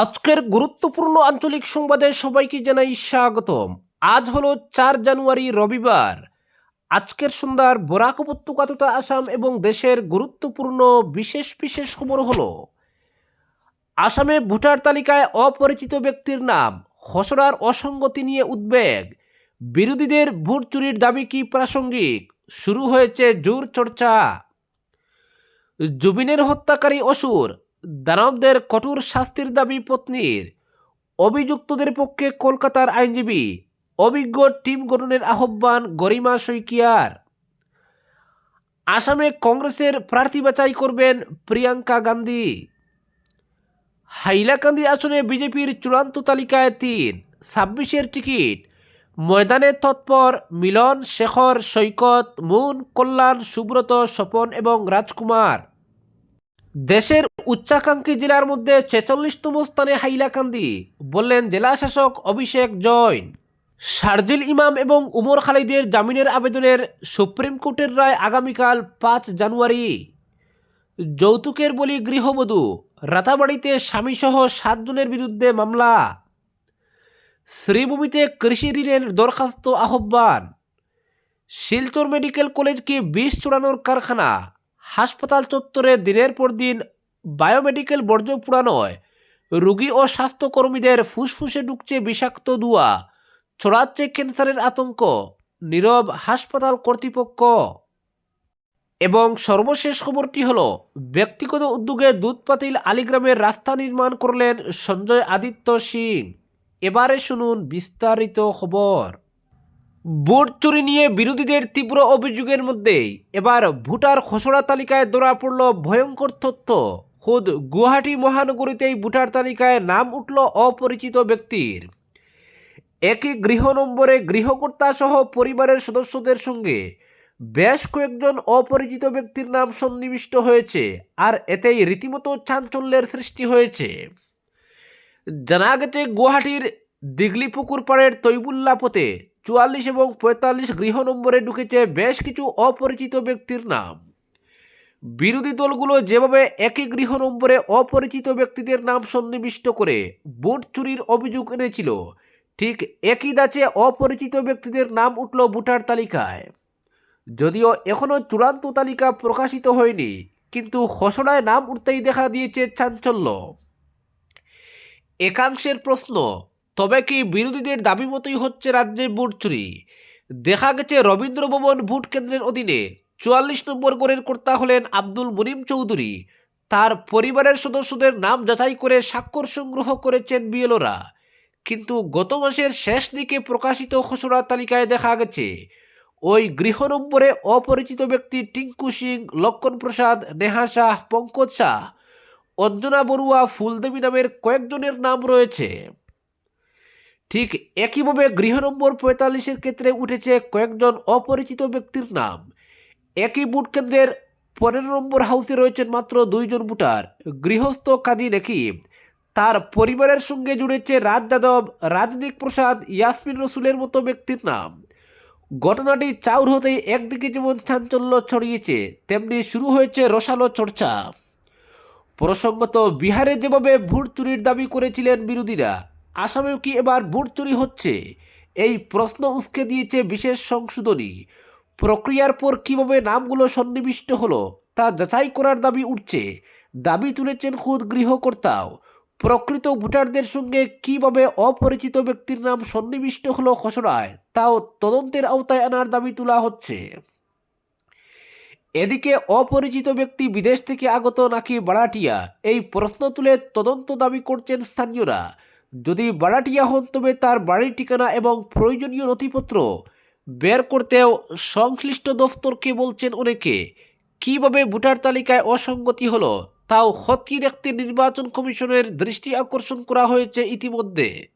আজকের গুরুত্বপূর্ণ আঞ্চলিক সংবাদে সবাইকে জানাই স্বাগতম। আজ হলো চার জানুয়ারি, রবিবার। আজকের সন্ধ্যার বরাক উপত্যকা তথা আসাম এবং দেশের গুরুত্বপূর্ণ বিশেষ বিশেষ খবর হলো, আসামে ভোটার তালিকায় অপরিচিত ব্যক্তির নাম, খসড়ার অসঙ্গতি নিয়ে উদ্বেগ, বিরোধীদের ভোট চুরির দাবি কি প্রাসঙ্গিক, শুরু হয়েছে জোর চর্চা। জুবিনের হত্যাকারী অসুর দানবদের কঠোর শাস্তির দাবি পত্নীর। অভিযুক্তদের পক্ষে কলকাতার আইনজীবী, অভিজ্ঞ টিম গঠনের আহ্বান গরিমা শইকিয়ার। আসামে কংগ্রেসের প্রার্থী বাছাই করবেন প্রিয়াঙ্কা গান্ধী। হাইলাকান্দি আসনে বিজেপির চূড়ান্ত তালিকায় তিন, ছাব্বিশের টিকিট। ময়দানে তৎপর মিলন শেখর, সৈকত, মুন, কল্যাণ, সুব্রত, স্বপন এবং রাজকুমার। দেশের উচ্চাকাঙ্ক্ষী জেলার মধ্যে ছেচল্লিশতম স্থানে হাইলাকান্দি, বললেন জেলা শাসক অভিষেক জৈন। শারজিল ইমাম এবং উমর খালিদের জামিনের আবেদনের সুপ্রিম কোর্টের রায় আগামীকাল পাঁচ জানুয়ারি। যৌতুকের বলি গৃহবধূ, রাতাবাড়িতে স্বামীসহ সাতজনের বিরুদ্ধে মামলা। শ্রীভূমিতে কৃষি ঋণের দরখাস্ত আহ্বান। শিলচর মেডিকেল কলেজকে বিষ চূড়ানোর কারখানা। হাসপাতাল চত্বরে দিনের পর দিন বায়োমেডিক্যাল বর্জ্য পুরানোয় রোগী ও স্বাস্থ্যকর্মীদের ফুসফুসে ঢুকছে বিষাক্ত দুয়া ছড়াচ্ছে ক্যান্সারের আতঙ্ক। নীরব হাসপাতাল কর্তৃপক্ষ। এবং সর্বশেষ খবরটি হল, ব্যক্তিগত উদ্যোগে দুধপাতিল আলিগ্রামের রাস্তা নির্মাণ করলেন সঞ্জয় আদিত্য সিং। এবারে শুনুন বিস্তারিত খবর। ভোট চুরি নিয়ে বিরোধীদের তীব্র অভিযোগের মধ্যেই এবার ভোটার খসড়া তালিকায় ধরা পড়ল ভয়ঙ্কর তথ্য। খোদ গুয়াহাটি মহানগরীতেই ভোটার তালিকায় নাম উঠল অপরিচিত ব্যক্তির। একই গৃহ নম্বরে গৃহকর্তা সহ পরিবারের সদস্যদের সঙ্গে বেশ কয়েকজন অপরিচিত ব্যক্তির নাম সন্নিবিষ্ট হয়েছে আর এতেই রীতিমতো চাঞ্চল্যের সৃষ্টি হয়েছে। জানা গেছে, গুয়াহাটির দিগলিপুকুর পাড়ের তৈবুল্লা পথে চুয়াল্লিশ এবং পঁয়তাল্লিশ গৃহ নম্বরে ঢুকেছে বেশ কিছু অপরিচিত ব্যক্তির নাম। বিরোধী দলগুলো যেভাবে একই গৃহ নম্বরে অপরিচিত ব্যক্তিদের নাম সন্নিবিষ্ট করে ভোট চুরির অভিযোগ এনেছিল, ঠিক একই দাচে অপরিচিত ব্যক্তিদের নাম উঠল ভোটার তালিকায়। যদিও এখনও চূড়ান্ত তালিকা প্রকাশিত হয়নি, কিন্তু খসড়ায় নাম উঠতেই দেখা দিয়েছে চাঞ্চল্য। একাংশের প্রশ্ন তবে কি বিরোধীদের দাবি মতোই হচ্ছে রাজ্যে ভোট চুরি? দেখা গেছে রবীন্দ্র ভবন ভোট কেন্দ্রের অধীনে চুয়াল্লিশ নম্বর গড়ের কর্তা হলেন আব্দুল মুনিম চৌধুরী। তার পরিবারের সদস্যদের নাম যাচাই করে স্বাক্ষর সংগ্রহ করেছেন বিএলওরা। কিন্তু গত মাসের শেষ দিকে প্রকাশিত খসড়া তালিকায় দেখা গেছে, ওই গৃহ নম্বরে অপরিচিত ব্যক্তি টিঙ্কু সিং, লক্ষণ প্রসাদ, নেহা শাহ, পঙ্কজ শাহ, অঞ্জনা বড়ুয়া, ফুলদেবী নামের কয়েকজনের নাম রয়েছে। ঠিক একইভাবে গৃহ নম্বর পঁয়তাল্লিশের ক্ষেত্রে উঠেছে কয়েকজন অপরিচিত ব্যক্তির নাম। একই বুট কেন্দ্রের পনেরো নম্বর হাউসে রয়েছেন মাত্র দুইজন ভোটার গৃহস্থ কাজী নেকিব তার পরিবারের সঙ্গে জুড়েছে রাজ যাদব রাজনীক প্রসাদ, ইয়াসমিন রসুলের মতো ব্যক্তির নাম। ঘটনাটি চাউর হতেই একদিকে যেমন চাঞ্চল্য ছড়িয়েছে, তেমনি শুরু হয়েছে রসালো চর্চা। প্রসঙ্গত বিহারে যেভাবে ভোট চুরির দাবি করেছিলেন বিরোধীরা আসামেও কি এবার ভোট চুরি হচ্ছে? এই প্রশ্ন উস্কে দিয়েছে বিশেষ সংশোধনী। প্রক্রিয়ার পর কীভাবে নামগুলো সন্নিবিষ্ট হলো, তা যাচাই করার দাবি উঠছে। দাবি তুলেছেন খুদ গৃহকর্তাও। প্রকৃত ভোটারদের সঙ্গে কীভাবে অপরিচিত ব্যক্তির নাম সন্নিবিষ্ট হলো খসড়ায় তাও তদন্তের আওতায় আনার দাবি তোলা হচ্ছে। এদিকে অপরিচিত ব্যক্তি বিদেশ থেকে আগত নাকি বাড়াটিয়া এই প্রশ্ন তুলে তদন্ত দাবি করছেন স্থানীয়রা। যদি বাড়াটিয়া হন, তবে তার বাড়ির ঠিকানা এবং প্রয়োজনীয় নথিপত্র বের করতেও সংশ্লিষ্ট দফতরকে বলছেন অনেকে। কীভাবে ভোটার তালিকায় অসঙ্গতি হলো, তাও খতিয়ে দেখতে নির্বাচন কমিশনের দৃষ্টি আকর্ষণ করা হয়েছে ইতিমধ্যে।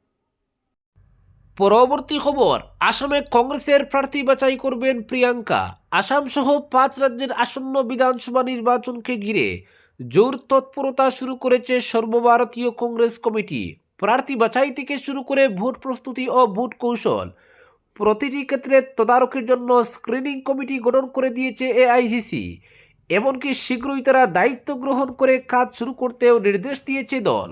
পরবর্তী খবর, আসামে কংগ্রেসের প্রার্থী বাছাই করবেন প্রিয়াঙ্কা। আসাম সহ পাঁচ রাজ্যের আসন্ন বিধানসভা নির্বাচনকে ঘিরে জোর তৎপরতা শুরু করেছে সর্বভারতীয় কংগ্রেস কমিটি। প্রার্থী বাছাই থেকে শুরু করে ভোট প্রস্তুতি ও ভোট কৌশল। প্রতিটি ক্ষেত্রে তদারকির জন্য স্ক্রিনিং কমিটি গঠন করে দিয়েছে এআইসিসি এমনকি শীঘ্রই তারা দায়িত্ব গ্রহণ করে কাজ শুরু করতেও নির্দেশ দিয়েছে দল।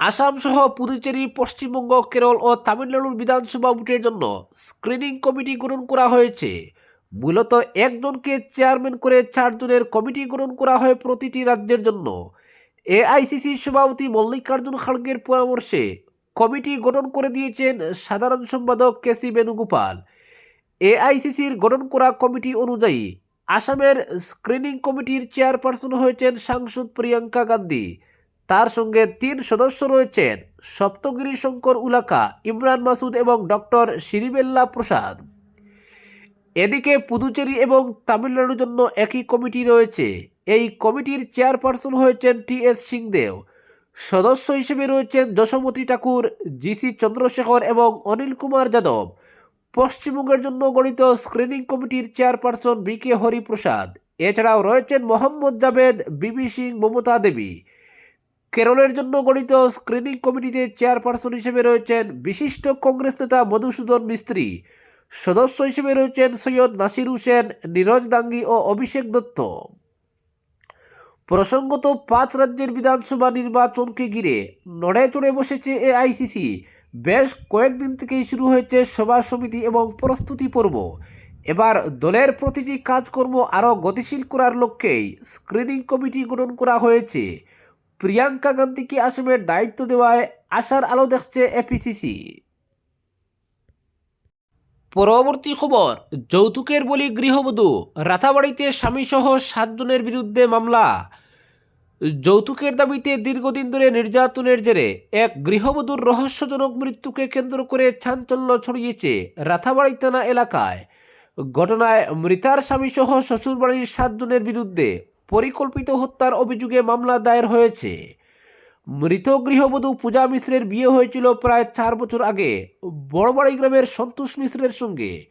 আসাম সহ পুদুচেরি, পশ্চিমবঙ্গ, কেরল ও তামিলনাড়ুর বিধানসভা ভোটের জন্য স্ক্রিনিং কমিটি গঠন করা হয়েছে। মূলত একজনকে চেয়ারম্যান করে চারজনের কমিটি গঠন করা হয় প্রতিটি রাজ্যের জন্য। এআইসিসি সভাপতি মল্লিকার্জুন খাড়গের পরামর্শে কমিটি গঠন করে দিয়েছেন সাধারণ সম্পাদক কেসি বেণুগোপাল। এআইসিসির গঠন করা কমিটি অনুযায়ী আসামের স্ক্রিনিং কমিটির চেয়ারপারসন হয়েছেন সাংসদ প্রিয়াঙ্কা গান্ধী। তার সঙ্গে তিন সদস্য রয়েছেন সপ্তগিরি শঙ্কর উলাকা, ইমরান মাসুদ এবং ডক্টর শিরিবেল্লা প্রসাদ। এদিকে পুদুচেরি এবং তামিলনাড়ুর জন্য একই কমিটি রয়েছে। এই কমিটির চেয়ারপারসন হয়েছেন টি এস সিংদেও। সদস্য হিসেবে রয়েছেন যশোমতী ঠাকুর জিসি চন্দ্রশেখর এবং অনিল কুমার যাদব। পশ্চিমবঙ্গের জন্য গঠিত স্ক্রিনিং কমিটির চেয়ারপারসন বি কে হরিপ্রসাদ। এছাড়াও রয়েছেন মোহাম্মদ জাভেদ বিবি সিং, মমতা দেবী। কেরলের জন্য গঠিত স্ক্রিনিং কমিটিতে চেয়ারপারসন হিসেবে রয়েছেন বিশিষ্ট কংগ্রেস নেতা মধুসূদন মিস্ত্রি। সদস্য হিসেবে রয়েছেন সৈয়দ নাসির হোসেন, নীরজ দাঙ্গি ও অভিষেক দত্ত। প্রসঙ্গত পাঁচ রাজ্যের বিধানসভা নির্বাচনকে ঘিরে নড়ে চড়ে বসেছে এআইসিসি। বেশ কয়েকদিন থেকেই শুরু হয়েছে সভা সমিতি এবং প্রস্তুতি পর্ব। এবার দলের প্রতিটি কাজকর্ম আরও গতিশীল করার লক্ষ্যেই স্ক্রিনিং কমিটি গঠন করা হয়েছে। প্রিয়াঙ্কা গান্ধীকে আসামের দায়িত্ব দেওয়ায় আশার আলো দেখছে এপিসিসি পরবর্তী খবর, যৌতুকের বলি গৃহবধূ, রাতাবাড়িতে স্বামীসহ সাতজনের বিরুদ্ধে মামলা। যৌতুকের দাবিতে দীর্ঘদিন ধরে নির্যাতনের জেরে এক গৃহবধূর রহস্যজনক মৃত্যুকে কেন্দ্র করে চাঞ্চল্য ছড়িয়েছে রাথাবাড়ি থানা এলাকায়। ঘটনায় মৃতার স্বামীসহ শ্বশুরবাড়ির সাতজনের বিরুদ্ধে পরিকল্পিত হত্যার অভিযোগে মামলা দায়ের হয়েছে। মৃত গৃহবধূ পূজা মিশ্রের বিয়ে হয়েছিল প্রায় চার বছর আগে। বড়বাড়ি গ্রামের সন্তোষ মিশ্রের সঙ্গে।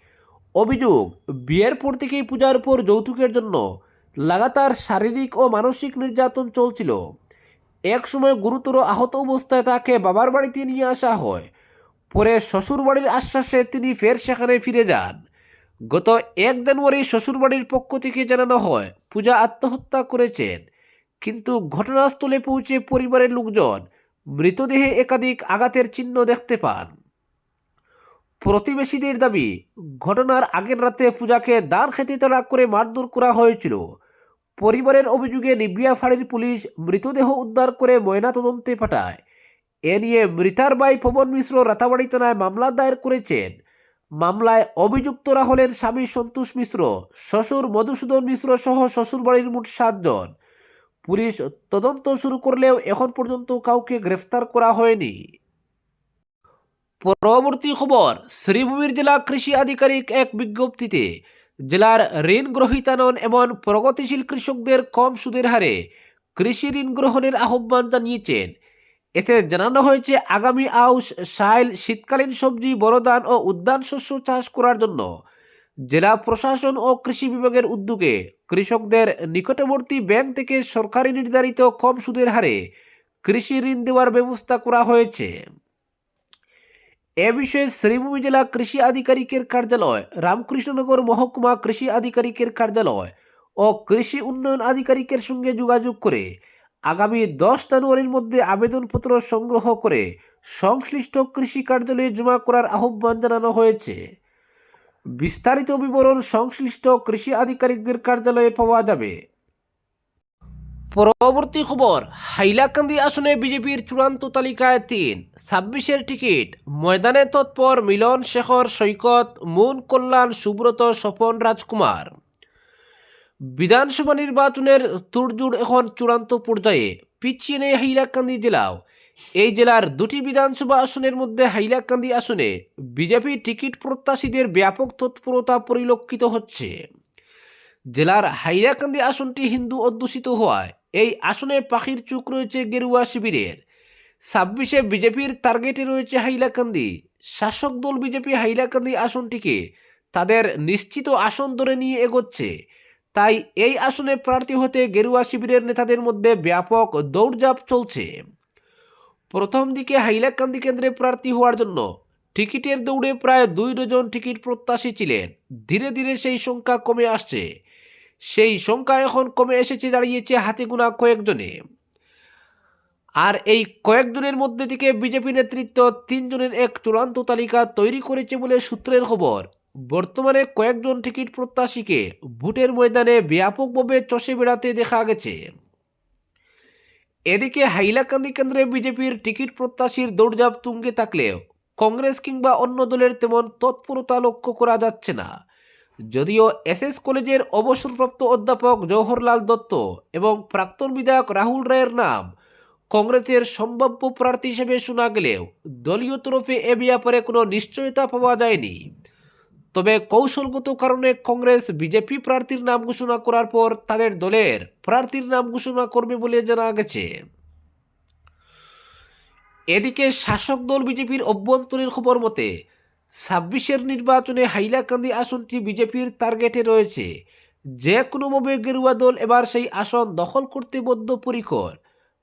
অভিযোগ, বিয়ের পর থেকেই পূজার উপর যৌতুকের জন্য লাগাতার শারীরিক ও মানসিক নির্যাতন চলছিল। এক সময় গুরুতর আহত অবস্থায় তাকে বাবার বাড়িতে নিয়ে আসা হয়। পরে শ্বশুরবাড়ির আশ্বাসে তিনি ফের সেখানে ফিরে যান। গত এক জানুয়ারি শ্বশুরবাড়ির পক্ষ থেকে জানানো হয়, পূজা আত্মহত্যা করেছেন। কিন্তু ঘটনাস্থলে পৌঁছে পরিবারের লোকজন মৃতদেহে একাধিক আঘাতের চিহ্ন দেখতে পান। প্রতিবেশীদের দাবি, ঘটনার আগের রাতে পূজাকে দান খেতে তাড়া করে মারধর করা হয়েছিল। পরিবারের অভিযোগে নিবিয়া ফাঁড়ির পুলিশ মৃতদেহ উদ্ধার করে ময়নাতদন্তে পাঠায়। এ নিয়ে মৃতার ভাই পবন মিশ্র রাতাবাড়ি থানায় মামলা দায়ের করেছেন। মামলায় অভিযুক্তরা হলেন স্বামী সন্তোষ মিশ্র, শ্বশুর মধুসূদন মিশ্র সহ শ্বশুরবাড়ির মোট সাতজন। পুলিশ তদন্ত শুরু করলেও এখন পর্যন্ত কাউকে গ্রেফতার করা হয়নি। পরবর্তী খবর, শ্রীভূমির জেলা কৃষি আধিকারিক এক বিজ্ঞপ্তিতে, জেলার ঋণ গ্রহীতা এমন প্রগতিশীল কৃষকদের কম সুদের হারে কৃষি ঋণ গ্রহণের আহ্বান জানিয়েছেন। এতে জানানো হয়েছে, আগামী আউশ সাইল শীতকালীন সবজি বড়দান ও উদ্যান শস্য চাষ করার জন্য জেলা প্রশাসন ও কৃষি বিভাগের উদ্যোগে কৃষকদের নিকটবর্তী ব্যাংক থেকে সরকারি নির্ধারিত কম সুদের হারে কৃষি ঋণ দেওয়ার ব্যবস্থা করা হয়েছে। এ বিষয়ে শ্রীভূমি জেলা কৃষি আধিকারিকের কার্যালয়, রামকৃষ্ণনগর মহকুমা কৃষি আধিকারিকের কার্যালয় ও কৃষি উন্নয়ন আধিকারিকের সঙ্গে যোগাযোগ করে আগামী দশ জানুয়ারির মধ্যে আবেদনপত্র সংগ্রহ করে সংশ্লিষ্ট কৃষি কার্যালয়ে জমা করার আহ্বান জানানো হয়েছে। বিস্তারিত বিবরণ সংশ্লিষ্ট কৃষি আধিকারিকদের কার্যালয়ে পাওয়া যাবে। পরবর্তী খবর, হাইলাকান্দি আসনে বিজেপির চূড়ান্ত তালিকায় তিন। ছাব্বিশের টিকিট, ময়দানে তৎপর মিলন শেখর, সৈকত, মুন কল্যাণ, সুব্রত, স্বপন রাজকুমার। বিধানসভা নির্বাচনের তুড়জুড় এখন চূড়ান্ত পর্যায়ে, পিছিয়ে নেই হাইলাকান্দি জেলাও। এই জেলার দুটি বিধানসভা আসনের মধ্যে হাইলাকান্দি আসনে বিজেপি টিকিট প্রত্যাশীদের ব্যাপক তৎপরতা পরিলক্ষিত হচ্ছে। জেলার হাইলাকান্দি আসনটি হিন্দু অধ্যুষিত হওয়ায় এই আসনে পাখির চুক রয়েছে গেরুয়া শিবিরের। ছাব্বিশে বিজেপির টার্গেটে রয়েছে হাইলাকান্দি। শাসক দল বিজেপি হাইলাকান্দি আসনটিকে তাদের নিশ্চিত আসন ধরে নিয়ে এগোচ্ছে। তাই এই আসনে প্রার্থী হতে গেরুয়া শিবিরের নেতাদের মধ্যে ব্যাপক দৌড়ঝাঁপ চলছে। প্রথম দিকে হাইলাকান্দি কেন্দ্রে প্রার্থী হওয়ার জন্য টিকিটের দৌড়ে প্রায় দুই ডজন টিকিট প্রত্যাশী ছিলেন। ধীরে ধীরে সেই সংখ্যা কমে আসছে। সেই সংখ্যা এখন কমে এসেছে দাঁড়িয়েছে হাতে গোনা কয়েকজনে। আর এই কয়েকজনের মধ্যে থেকে বিজেপি নেতৃত্ব তিনজনের এক চূড়ান্ত তালিকা তৈরি করেছে বলে সূত্রের খবর। বর্তমানে কয়েকজন টিকিট প্রত্যাশীকে ভোটের ময়দানে ব্যাপকভাবে চষে বেড়াতে দেখা গেছে। এদিকে হাইলাকান্দি কেন্দ্রে বিজেপির টিকিট প্রত্যাশীর দৌড়ঝাঁপ তুঙ্গে থাকলেও কংগ্রেস কিংবা অন্য দলের তেমন তৎপরতা লক্ষ্য করা যাচ্ছে না। যদিও এসএস কলেজের অবসরপ্রাপ্ত অধ্যাপক জওহরলাল দত্ত এবং প্রাক্তন বিধায়ক রাহুল রায়ের নাম কংগ্রেসের সম্ভাব্য প্রার্থী হিসেবে শোনা গেলেও দলীয় তরফে এ ব্যাপারে কোনো নিশ্চয়তা পাওয়া যায়নি। তবে কৌশলগত কারণে কংগ্রেস বিজেপি প্রার্থীর নাম ঘোষণা করার পর তাদের দলের প্রার্থীর নাম ঘোষণা করবে বলে জানা গেছে। এদিকে শাসক দল বিজেপির অভ্যন্তরীণ খবর মতে ছাব্বিশের নির্বাচনে হাইলাকান্দি আসনটি বিজেপির টার্গেটে রয়েছে। যে কোনোভাবে গেরুয়া দল এবার সেই আসন দখল করতে বদ্ধপরিকর।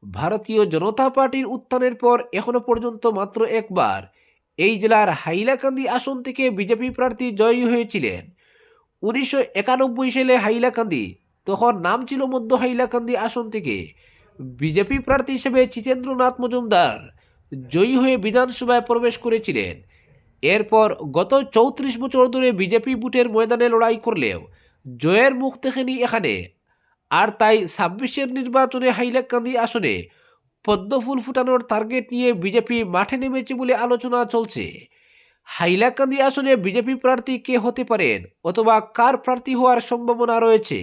ভারতীয় জনতা পার্টির উত্থানের পর এখনও পর্যন্ত মাত্র একবার এই জেলার হাইলাকান্দি আসন থেকে বিজেপি প্রার্থী জয়ী হয়েছিলেন। উনিশশো একানব্বই সালে হাইলাকান্দি, তখন নাম ছিল মধ্য হাইলাকান্দি আসন থেকে। বিজেপি প্রার্থী হিসেবে জিতেন্দ্রনাথ মজুমদার জয়ী হয়ে বিধানসভায় প্রবেশ করেছিলেন। এরপর গত চৌত্রিশ বছর ধরে বিজেপি বুটের ময়দানে লড়াই করলেও জয়ের মুখ দেখেনি এখানে। আর তাই ছাব্বিশের নির্বাচনে হাইলাকান্দি আসনে পদ্মফুল ফুটানোর টার্গেট নিয়ে বিজেপি মাঠে নেমেছে বলে আলোচনা চলছে। হাইলাকান্দি আসনে বিজেপি প্রার্থী কে হতে পারেন অথবা কার প্রার্থী হওয়ার সম্ভাবনা রয়েছে?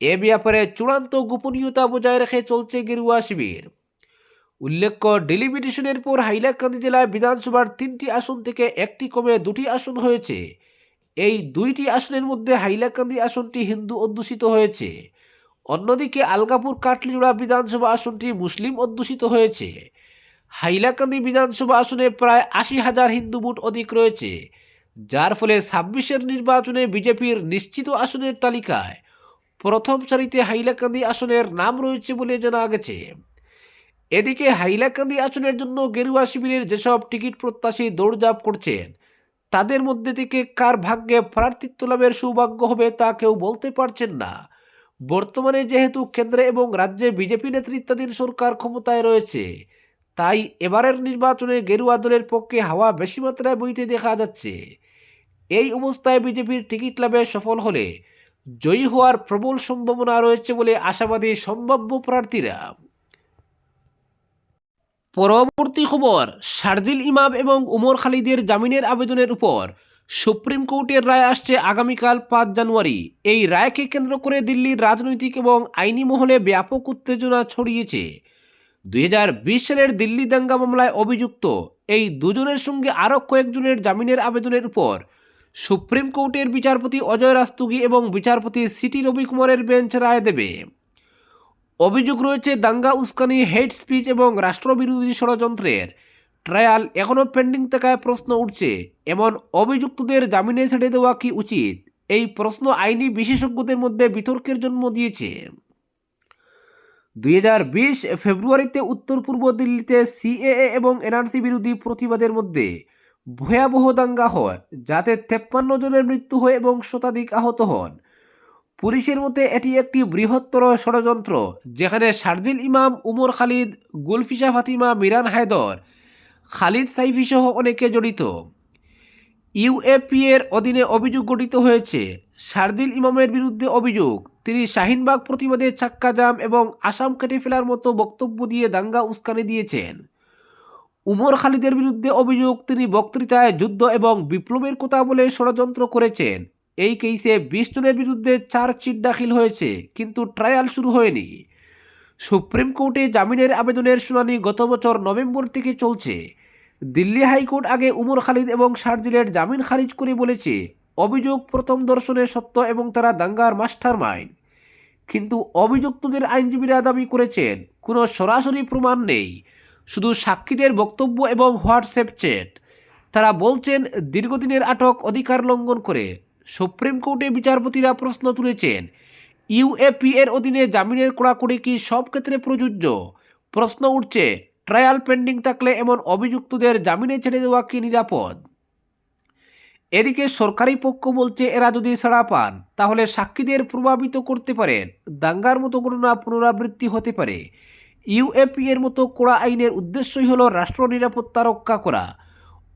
এ ব্যাপারে চূড়ান্ত গোপনীয়তা বজায় রেখে চলছে গেরুয়া শিবির। উল্লেখ্য ডেলিমিটেশনের পর হাইলাকান্দি জেলায় বিধানসভার তিনটি আসন থেকে একটি কমে দুটি আসন হয়েছে। এই দুইটি আসনের মধ্যে হাইলাকান্দি আসনটি হিন্দু অধ্যুষিত হয়েছে। অন্যদিকে আলগাপুর কাটলিজোড়া বিধানসভা আসনটি মুসলিম অধ্যুষিত হয়েছে। হাইলাকান্দি বিধানসভা আসনে প্রায় আশি হাজার হিন্দু ভোট অধিক রয়েছে, যার ফলে ছাব্বিশের নির্বাচনে বিজেপির নিশ্চিত আসনের তালিকায় প্রথম সারিতে হাইলাকান্দি আসনের নাম রয়েছে বলে জানা গেছে। এদিকে হাইলাকান্দি আসনের জন্য গেরুয়া শিবিরের যেসব টিকিট প্রত্যাশী দৌড়ঝাঁপ করছেন, তাদের মধ্যে থেকে কার ভাগ্যে প্রার্থিত্ব লাভের সৌভাগ্য হবে তা কেউ বলতে পারছেন না। বর্তমানে যেহেতু কেন্দ্রে এবং রাজ্যে বিজেপি নেতৃত্বাধীন সরকার ক্ষমতায় রয়েছে, তাই এবারের নির্বাচনে গেরুয়া দলের পক্ষে হাওয়া বেশি মাত্রায় বইতে দেখা যাচ্ছে। এই অবস্থায় বিজেপির টিকিট লাভে সফল হলে জয়ী হওয়ার প্রবল সম্ভাবনা রয়েছে বলে আশাবাদী সম্ভাব্য প্রার্থীরা। পরবর্তী খবর, শারজিল ইমাম এবং উমর খালিদের জামিনের আবেদনের উপর সুপ্রিম কোর্টের রায় আসছে আগামীকাল পাঁচ জানুয়ারি। এই রায়কে কেন্দ্র করে দিল্লির রাজনৈতিক এবং আইনি মহলে ব্যাপক উত্তেজনা ছড়িয়েছে। দু হাজার বিশ সালের দিল্লি দাঙ্গা মামলায় অভিযুক্ত এই দুজনের সঙ্গে আরও কয়েকজনের জামিনের আবেদনের উপর সুপ্রিম কোর্টের বিচারপতি অজয় রাস্তুগি এবং বিচারপতি সিটি রবি কুমারের বেঞ্চ রায় দেবে। অভিযোগ রয়েছে দাঙ্গা, উস্কানি, হেড স্পিচ এবং রাষ্ট্রবিরোধী ষড়যন্ত্রের। ট্রায়াল এখনও পেন্ডিং থাকায় প্রশ্ন উঠছে, এমন অভিযুক্তদের জামিনে ছেড়ে দেওয়া কি উচিত? এই প্রশ্ন আইনি বিশেষজ্ঞদের মধ্যে বিতর্কের জন্ম দিয়েছে। দুই হাজার বিশ ফেব্রুয়ারিতে উত্তর পূর্ব দিল্লিতে সিএএ এবং এনআরসি বিরোধী প্রতিবাদের মধ্যে ভয়াবহ দাঙ্গা হয়, যাতে তেপ্পান্ন জনের মৃত্যু হয় এবং শতাধিক আহত হন। পুলিশের মতে এটি একটি বৃহত্তর ষড়যন্ত্র, যেখানে শারজিল ইমাম, উমর খালিদ গুলফিসা ফাতিমা, মিরান হায়দর, খালিদ সাইফি সহ অনেকে জড়িত। ইউএপি এর অধীনে অভিযোগ গঠিত হয়েছে, শারজিল ইমামের বিরুদ্ধে অভিযোগ, তিনি শাহিনবাগ প্রতিবাদে চাক্কা জাম এবং আসাম কেটে ফেলার মতো বক্তব্য দিয়ে দাঙ্গা উস্কানি দিয়েছেন। উমর খালিদের বিরুদ্ধে অভিযোগ, তিনি বক্তৃতায় যুদ্ধ এবং বিপ্লবের কথা বলে ষড়যন্ত্র করেছেন। এই কেসে বিশ জনের বিরুদ্ধে চার্জশিট দাখিল হয়েছে, কিন্তু ট্রায়াল শুরু হয়নি। সুপ্রিম কোর্টে জামিনের আবেদনের শুনানি গত বছর নভেম্বর থেকে চলছে। দিল্লি হাইকোর্ট আগে উমর খালিদ এবং শারজিলের জামিন খারিজ করে বলেছে, অভিযোগ প্রথম দর্শনে সত্য এবং তারা দাঙ্গার মাস্টার মাইন্ড কিন্তু অভিযুক্তদের আইনজীবীরা দাবি করেছেন, কোনো সরাসরি প্রমাণ নেই, শুধু সাক্ষীদের বক্তব্য এবং হোয়াটসঅ্যাপ চ্যাট। তারা বলছেন, দীর্ঘদিনের আটক অধিকার লঙ্ঘন করে সুপ্রিম কোর্টে বিচারপতিরা প্রশ্ন তুলেছেন ইউএপি এর অধীনে জামিনের কড়াকড়ি কি সব ক্ষেত্রে প্রযোজ্য? প্রশ্ন উঠছে, ট্রায়াল পেন্ডিং থাকলে এমন অভিযুক্তদের জামিনে ছেড়ে দেওয়া কি নিরাপদ? এদিকে সরকারি পক্ষ বলছে, এরা যদি ছাড়া পান, তাহলে সাক্ষীদের প্রভাবিত করতে পারেন। দাঙ্গার মতো ঘটনা পুনরাবৃত্তি হতে পারে। ইউএপি এর মতো কড়া আইনের উদ্দেশ্যই হলো রাষ্ট্র নিরাপত্তা রক্ষা করা।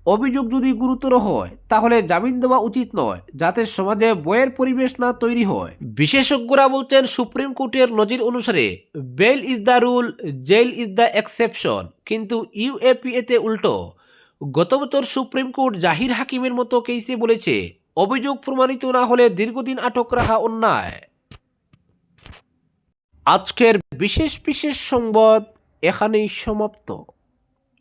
অভিযোগ যদি গুরুতর হয়, তাহলে জামিন দেওয়া উচিত নয়, যাতে সমাজে বয়ের পরিবেশ না তৈরি হয়। বিশেষজ্ঞরা বলছেন, সুপ্রিম কোর্টের নজির অনুসারে bail is the rule, jail is the exception. কিন্তু ইউএপি এতে উল্টো, গত বছর সুপ্রিম কোর্ট জাহির হাকিমের মতো কেসে বলেছে, অভিযোগ প্রমাণিত না হলে দীর্ঘদিন আটক রাখা অন্যায়। আজকের বিশেষ বিশেষ সংবাদ এখানেই সমাপ্ত।